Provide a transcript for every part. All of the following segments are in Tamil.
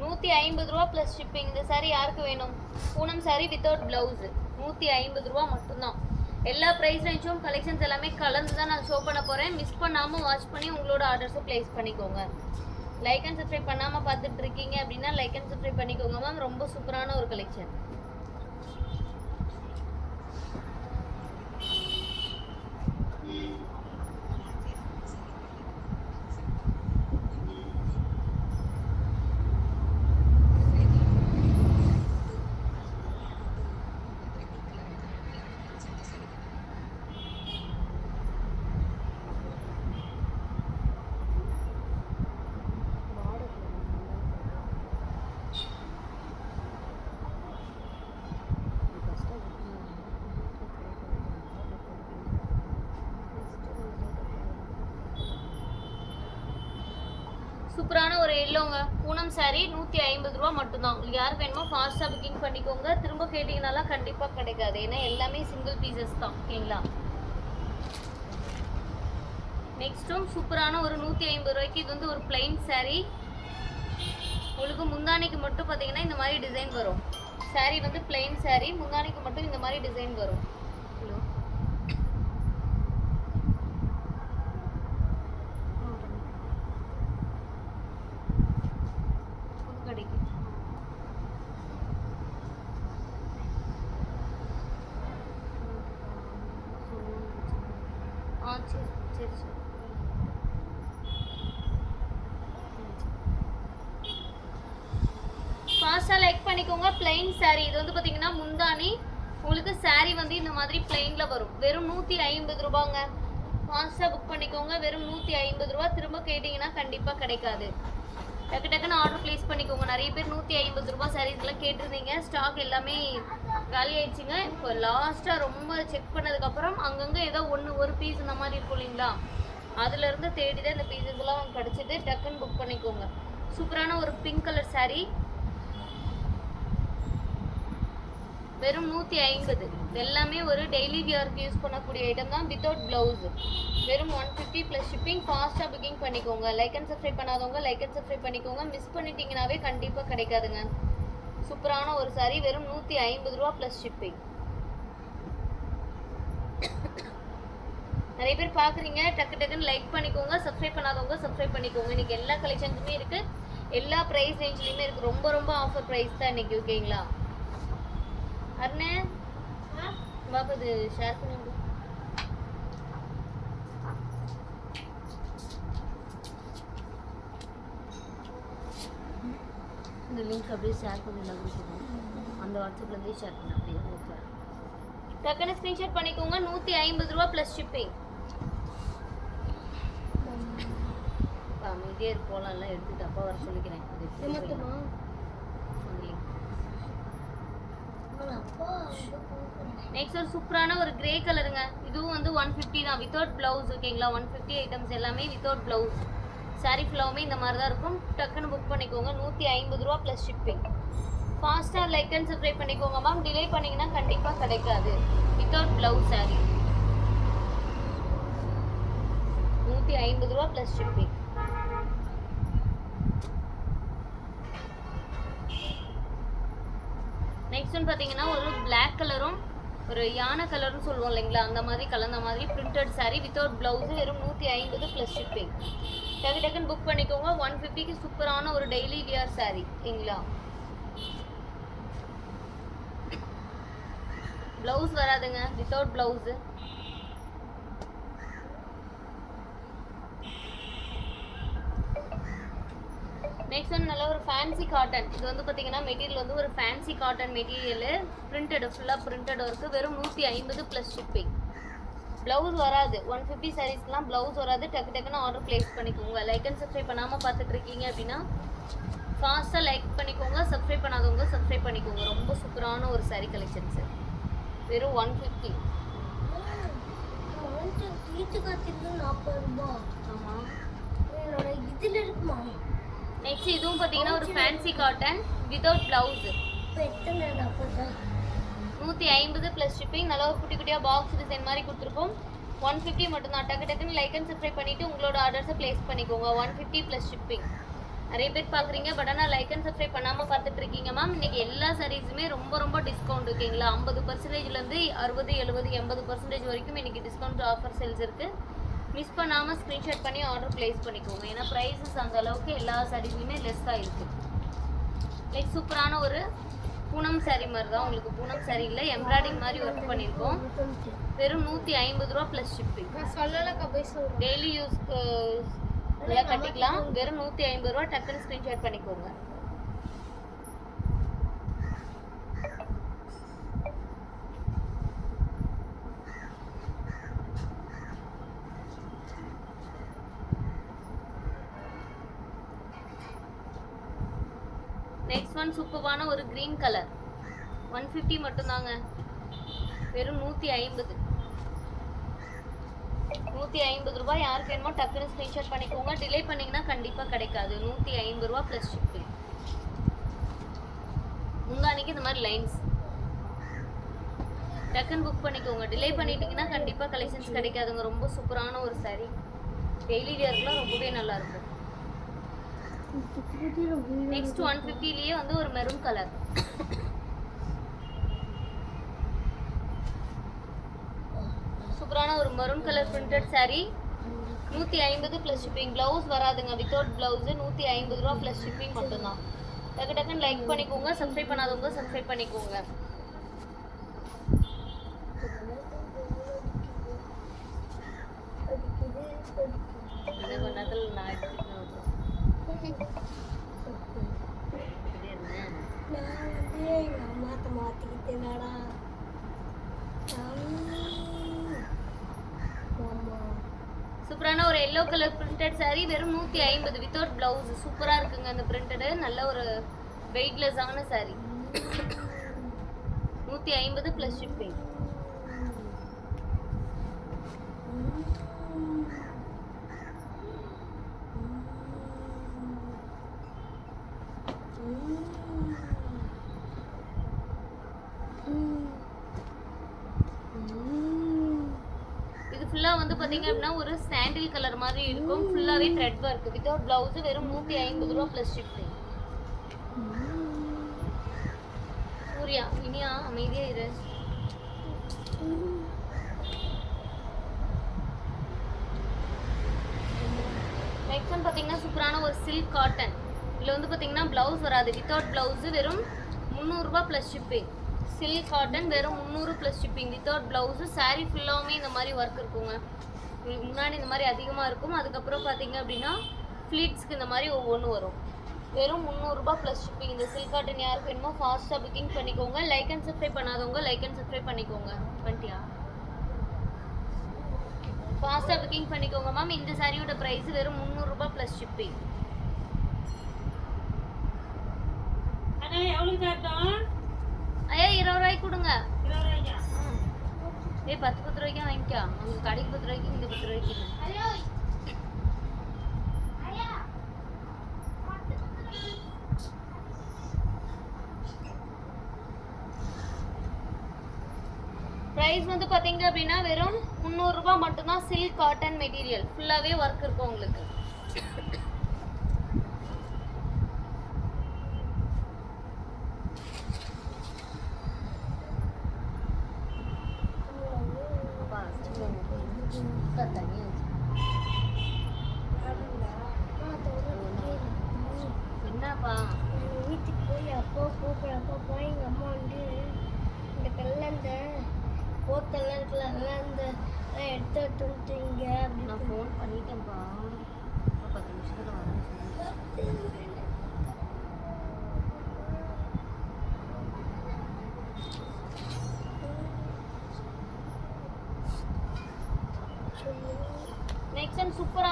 நூற்றி ஐம்பது ரூபா ப்ளஸ் ஷிப்பிங் இந்த சாரி யாருக்கு வேணும்? பூனம் சாரி வித்தவுட் ப்ளவுஸு நூற்றி ஐம்பது ரூபா மட்டும்தான். எல்லா ப்ரைஸ் ரேஞ்சும் கலெக்ஷன்ஸ் எல்லாமே கலந்து தான் நான் ஷோ பண்ண போகிறேன் மிஸ் பண்ணாமல் வாட்ச் பண்ணி உங்களோட ஆர்டர்ஸை ப்ளேஸ் பண்ணிக்கோங்க. லைக் அண்ட் சப்ஸ்கிரைப் பண்ணாமல் பார்த்துட்டு இருக்கீங்க அப்படின்னா லைக் அண்ட் சப்ஸ்கிரைப் பண்ணிக்கோங்க மேம் ரொம்ப சூப்பரான ஒரு கலெக்ஷன் சூப்பரான ஒரு எல்லோங்க பூனம் saree நூற்றி ஐம்பது ரூபா மட்டும்தான். உங்களுக்கு யார் வேணுமோ ஃபாஸ்ட்டாக புக்கிங் பண்ணிக்கோங்க. திரும்ப கேட்டிங்கனாலாம் கண்டிப்பாக கிடைக்காது. ஏன்னா எல்லாமே சிங்கிள் பீசஸ் தான். ஓகேங்களா? நெக்ஸ்ட்டும் சூப்பரான ஒரு நூற்றி ஐம்பது ரூபாய்க்கு இது வந்து ஒரு பிளைன் saree. உங்களுக்கு முந்தானைக்கு மட்டும் பார்த்தீங்கன்னா இந்த மாதிரி டிசைன் வரும். Saree வந்து பிளைன் saree முந்தானைக்கு மட்டும் இந்த மாதிரி டிசைன் வரும். ஹலோ கடைக்கு ஆ சரி சரி சரி ஃபாஸ்ட்டாக லைக் பண்ணிக்கோங்க. பிளெயின் சாரீ இது வந்து பார்த்தீங்கன்னா முந்தானி உங்களுக்கு சாரீ வந்து இந்த மாதிரி பிளெயினில் வரும். வெறும் நூற்றி ஐம்பது ரூபாங்க. ஃபாஸ்ட்டாக புக் பண்ணிக்கோங்க. வெறும் நூற்றி ஐம்பது ரூபா. திரும்ப கேட்டிங்கன்னா கண்டிப்பாக கிடைக்காது. டக்கு டக்குன்னு ஆர்டர் ப்ளேஸ் பண்ணிக்கோங்க. நிறைய பேர் நூற்றி ஐம்பது ரூபா சாரீஸ்லாம் கேட்டிருந்தீங்க. ஸ்டாக் எல்லாமே காலி ஆயிடுச்சுங்க. இப்போ லாஸ்ட்டாக ரொம்ப செக் பண்ணதுக்கப்புறம் அங்கங்கே ஏதோ ஒன்று ஒரு பீஸ் இந்த மாதிரி இருக்கும் இல்லைங்களா? அதுலேருந்து தேடி தான் இந்த பீஸஸ்லாம் கிடச்சிது. டக்குன்னு புக் பண்ணிக்கோங்க. சூப்பரான ஒரு பிங்க் கலர் சாரீ வெறும் நூற்றி ஐம்பது. எல்லாமே ஒரு டெய்லி வியர்க்கு யூஸ் பண்ணக்கூடிய ஐட்டம் தான். வித்தவுட் ப்ளவுஸ் வெறும் ஒன் ஃபிஃப்டி ப்ளஸ் ஷிப்பிங் ஃபாஸ்ட்டாக புக்கிங் பண்ணிக்கோங்க. லைக் அண்ட் சப்ஸ்கிரைப் பண்ணாதவங்க லைக் அண்ட் சப்ஸ்கிரைப் பண்ணிக்கோங்க. மிஸ் பண்ணிட்டீங்கனாவே கண்டிப்பாக கிடைக்காதுங்க. சூப்பரான ஒரு saree வெறும் நூற்றி ஐம்பது ரூபா ப்ளஸ் ஷிப்பிங் நிறைய பேர் பார்க்குறீங்க டக்கு டக்குன்னு லைக் பண்ணிக்கோங்க சப்ஸ்கிரைப் பண்ணாதவங்க சப்ஸ்கிரைப் பண்ணிக்கோங்க. இன்னைக்கு எல்லா கலெக்ஷன்ஸுமே இருக்கு. எல்லா ப்ரைஸ் ரேஞ்ச்லையுமே இருக்கு. ரொம்ப ரொம்ப ஆஃபர் ப்ரைஸ் தான் இன்னைக்கு ஓகேங்களா அருணே? பாப்பா இது ஷேர் பண்ணி. இந்த லிங்க் அப்படியே ஷேர் பண்ணிடலாம் கொடுத்துருவோம் அந்த வாட்ஸ்அப்லேருந்தே ஷேர் பண்ண அப்படியே ஓகே டக்குன்னு ஸ்க்ரீன்ஷாட் பண்ணிக்கோங்க. நூற்றி ஐம்பது ரூபா ப்ளஸ் ஷிப்பிங் அமைதியே போகலாம்லாம் எடுத்துட்டு அப்பா வர சொல்லிக்கிறேன். நெக்ஸ்ட் ஒரு சூப்பரான ஒரு கிரே கலருங்க இதுவும் வந்து ஒன் ஃபிஃப்டி தான். வித்தவுட் ப்ளவுஸ் ஓகேங்களா ஒன் ஃபிஃப்டி ஐட்டம்ஸ் எல்லாமே வித்தவுட் ப்ளவுஸ் saree ஃபுல்லாவுமே இந்த மாதிரி தான் இருக்கும். டக்குன்னு புக் பண்ணிக்கோங்க. நூற்றி ஐம்பது ரூபா ப்ளஸ் ஷிப்பிங் ஃபாஸ்ட்டாக லைக் அண்ட் சப்ஸ்கிரைப் பண்ணிக்கோங்க மேம் டிலே பண்ணிங்கன்னா கண்டிப்பாக கிடைக்காது. Without blouse saree. நூற்றி ஐம்பது ரூபா ப்ளஸ் ஷிப்பிங் நெக்ஸ்ட் வந்து பார்த்தீங்கன்னா ஒரு பிளாக் கலரும் ஒரு யானை கலர்னு சொல்லுவோம் இல்லைங்களா? அந்த மாதிரி கலந்த மாதிரி பிரிண்டட் சாரீ வித்தவுட் ப்ளவுஸு வெறும் நூற்றி ஐம்பது ப்ளஸ் ஷிப்பிங் டக்கு டக்குன்னு புக் பண்ணிக்கோங்க. ஒன் ஃபிஃப்டிக்கு சூப்பரான ஒரு டெய்லி வியர் saree சரிங்களா ப்ளவுஸ் வராதுங்க. வித்தவுட் ப்ளவுஸு வந்து நல்ல ஒரு ஃபேன்சி காட்டன் இது வந்து பார்த்தீங்கன்னா மெட்டீரியல் வந்து ஒரு ஃபேன்சி காட்டன் மெட்டீரியலு பிரிண்டட் ஃபுல்லாக பிரிண்டட் ஒர்க்கு வெறும் நூற்றி ஐம்பது ப்ளஸ் ஷிப்பிங் ப்ளவுஸ் வராது. ஒன் ஃபிஃப்டி சாரீஸ்லாம் ப்ளவுஸ் வராது. டக்கு டக்குன்னு ஆர்டர் ப்ளேஸ் பண்ணிக்கோங்க. லைக் அண்ட் சப்ஸ்கிரைப் பண்ணாமல் பார்த்துட்டு இருக்கீங்க அப்படின்னா ஃபாஸ்ட்டாக லைக் பண்ணிக்கோங்க. சப்ஸ்கிரைப் பண்ணாதவங்க சப்ஸ்கிரைப் பண்ணிக்கோங்க. ரொம்ப சூப்பரான ஒரு saree கலெக்ஷன்ஸு வெறும் ஒன் ஃபிஃப்டி நாற்பது ரூபாய் ஆமாம் என்னோட இதுல இருக்குமா? நெக்ஸ்ட் இதுவும் பார்த்தீங்கன்னா ஒரு ஃபேன்சி காட்டன் வித்தவுட் ப்ளவுஸு நூற்றி ஐம்பது ப்ளஸ் ஷிப்பிங் நல்லா ஒரு குட்டி குட்டியாக பாக்ஸ் டிசைன் மாதிரி கொடுத்துருக்கோம். ஒன் ஃபிஃப்டி மட்டும்தான் டக்கு டக்குன்னு லைக் அண்ட் சப்ஸ்கிரைப் பண்ணிவிட்டு உங்களோட ஆர்டர்ஸை ப்ளேஸ் பண்ணிக்கோங்க. ஒன் ஃபிஃப்டி ப்ளஸ் ஷிப்பிங் நிறைய பேர் பார்க்குறீங்க பட் ஆனால் லைக் அண்ட் சப்ஸ்கிரைப் பண்ணாமல் பார்த்துட்டு இருக்கீங்க மேம் இன்னைக்கு எல்லா சாரீஸுமே ரொம்ப ரொம்ப டிஸ்கவுண்ட் ஓகேங்களா ஐம்பது பர்சன்டேஜ்லேருந்து அறுபது எழுபது எண்பது பர்சன்டேஜ் வரைக்கும் இன்றைக்கி டிஸ்கவுண்ட் ஆஃபர் சேல்ஸ் இருக்குது மிஸ் பண்ணாமல் ஸ்க்ரீன்ஷாட் பண்ணி ஆர்டர் ப்ளேஸ் பண்ணிக்கோங்க. ஏன்னா ப்ரைஸஸ் அந்த அளவுக்கு எல்லா சாரீஸ்லையுமே லெஸ்ஸாக இருக்குது லைக் சூப்பரான ஒரு பூனம் saree மாதிரி தான் உங்களுக்கு பூனம் சாரியில் எம்ப்ராய்டிங் மாதிரி ஒர்க் பண்ணியிருக்கோம் வெறும் நூற்றி ஐம்பது ரூபா ப்ளஸ் ஷிப்பிங் டெய்லி யூஸ்க்கு இதெல்லாம் கட்டிக்கலாம். வெறும் நூற்றி ஐம்பது ரூபா டக்குன்னு ஸ்க்ரீன்ஷாட் பண்ணிக்கோங்க. நெக்ஸ்ட் ஒன் சூப்பரான ஒரு க்ரீன் கலர் ஒன் ஃபிஃப்டி மட்டும்தாங்க. வெறும் நூற்றி ஐம்பது. நூற்றி ஐம்பது ரூபாய் யாருக்கு வேணுமோ டக்குன்னு ஸ்க்ரீன்ஷாட் பண்ணிக்கோங்க. டிலே பண்ணிங்கன்னா கண்டிப்பாக கிடைக்காது. நூற்றி ஐம்பது ரூபா ப்ளஸ் ஷிப்பிங் முந்தானிக்கு இந்த மாதிரி லைன்ஸ் டக்குன்னு புக் பண்ணிக்கோங்க. டிலே பண்ணிட்டீங்கன்னா கண்டிப்பாக கலெக்ஷன்ஸ் கிடைக்காதுங்க. ரொம்ப சூப்பரான ஒரு saree. டெய்லி வியர்க்குலாம் ரொம்பவே நல்லாயிருக்கும் நெக்ஸ்ட் ஒன் ஃபிஃப்டிலேயே வந்து ஒரு மெரூன் கலர் சூப்பரான ஒரு மரூன் கலர் பிரிண்டட் saree. நூற்றி ஐம்பது ப்ளஸ் ஷிப்பிங் ப்ளவுஸ் வராதுங்க. வித்தவுட் ப்ளவுஸு நூற்றி ஐம்பது ரூபா ப்ளஸ் ஷிப்பிங் மட்டும்தான். டக்கு டக்குன்னு லைக் பண்ணிக்கோங்க. சப்ஸ்கிரைப் பண்ணாதவங்க சப்ஸ்கிரைப் பண்ணிக்கோங்க. கொஞ்ச நேரத்தில் நான் நான் வந்து எங்க அம்மாத்த மாத்திக்கிட்டேனாடா சூப்பரான ஒரு எல்லோ கலர் பிரிண்டட் சாரீ வெறும் நூற்றி ஐம்பது. வித்தவுட் ப்ளவுஸ் சூப்பராக இருக்குங்க அந்த பிரிண்டடு நல்ல ஒரு வெயிட்லெஸ்ஸான saree. நூற்றி ஐம்பது ப்ளஸ் ஷிப்பிங் இது ஃபுல்லாக வந்து பார்த்தீங்க அப்படின்னா ஒரு சாண்டில் கலர் மாதிரி இருக்கும். ஃபுல்லாகவே த்ரெட் ஒர்க் வித்தவுட் ப்ளவுஸ் வெறும் நூற்றி ஐம்பது ரூபா ப்ளஸ் ஷிப்பிங் சூர்யா இனியா அமைதியாக இரு. நெக்ஸ்ட் வந்து பார்த்தீங்கன்னா சூப்பரான ஒரு சில்க் காட்டன் இதில் வந்து பார்த்தீங்கன்னா ப்ளவுஸ் வராது. வித்தவுட் ப்ளவுஸு வெறும் முந்நூறுரூபா ப்ளஸ் ஷிப்பிங் சில்க் காட்டன் வெறும் முந்நூறு plus shipping without blouse sari ஃபுல்லாகவுமே இந்த மாதிரி ஒர்க் இருக்குங்க. உங்களுக்கு முன்னாடி இந்த மாதிரி அதிகமாக இருக்கும். அதுக்கப்புறம் பார்த்தீங்க அப்படின்னா ஃப்ளீட்ஸ்க்கு இந்த மாதிரி ஒவ்வொன்று வரும். வெறும் முந்நூறுரூபா ப்ளஸ் ஷிப்பிங் இந்த சில்க் காட்டன் யாருக்கு வேணுமோ ஃபாஸ்ட்டாக புக்கிங் பண்ணிக்கோங்க. லைக் அண்ட் சப்ஸ்கிரைப் பண்ணாதவங்க லைக் அண்ட் சப்ஸ்கிரைப் பண்ணிக்கோங்க. பண்ணிட்டியா ஃபாஸ்ட்டாக புக்கிங் பண்ணிக்கோங்க மேம் இந்த சாரியோட ப்ரைஸ் வெறும் முந்நூறுரூபா ப்ளஸ் ஷிப்பிங் அண்ணா எவ்வளவு தரட்டும் ஐயா இருபது ரூபாய்க்கு கொடுங்க. இருபது ரூபாய்க்கா? ம். ஏய் பத்து பத்து ரூபாய்க்கு வாங்கிக்கோ. உங்க கடைக்கு பத்து ரூபாய்க்கு இங்கே பத்து ரூபாய்க்கு ப்ரைஸ் வந்து பார்த்தீங்க அப்படின்னா வெறும் முந்நூறுரூபா மட்டும்தான் சில்க் காட்டன் மெட்டீரியல் ஃபுல்லாகவே ஒர்க் இருக்கும் உங்களுக்கு.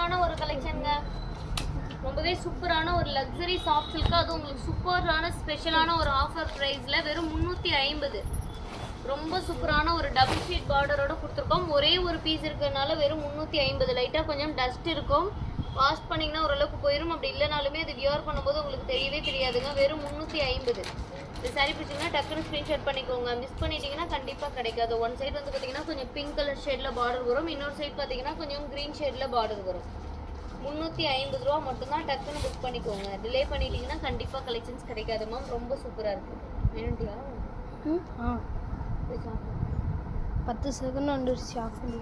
சூப்பரான ஒரு கலெக்ஷனுங்க ரொம்பவே சூப்பரான ஒரு லக்ஸரி சாஃப்ட் சில்க்கு அது உங்களுக்கு சூப்பரான ஸ்பெஷலான ஒரு ஆஃபர் ப்ரைஸில் வெறும் முந்நூற்றி ஐம்பது. ரொம்ப சூப்பரான ஒரு டபுள் ஷீட் பார்டரோட கொடுத்துருக்கோம். ஒரே ஒரு பீஸ் இருக்கிறதுனால வெறும் முந்நூற்றி ஐம்பது. லைட்டாக கொஞ்சம் டஸ்ட் இருக்கும். வாஷ் பண்ணிங்கன்னா ஓரளவுக்கு போயிடும் அப்படி இல்லைனாலுமே அது வியர் பண்ணும்போது உங்களுக்கு தெரியவே தெரியாதுங்க. வெறும் முந்நூற்றி ஐம்பது. இது சரி பிடிச்சிங்கன்னா டக்குன்னு ஸ்க்ரீன்ஷாட் பண்ணிக்கோங்க. மிஸ் பண்ணிட்டீங்கன்னா கண்டிப்பாக கிடைக்காது. ஒன் சைடு வந்து பார்த்தீங்கன்னா கொஞ்சம் பிங்க் கலர் ஷேடில் பார்டர் வரும். இன்னொரு சைடு பார்த்தீங்கன்னா கொஞ்சம் க்ரீன் ஷேடில் பார்டர் வரும். முந்நூற்றி ஐம்பது ரூபா மட்டும்தான் டக்குன்னு புக் பண்ணிக்கோங்க. டிலே பண்ணிட்டீங்கன்னா கண்டிப்பாக கலெக்ஷன்ஸ் கிடைக்காது மேம் ரொம்ப சூப்பராக இருக்குது வேணுண்டியா ம். ஆ. பத்து செகண்ட் வந்துருச்சு ஆஃப் பண்ணி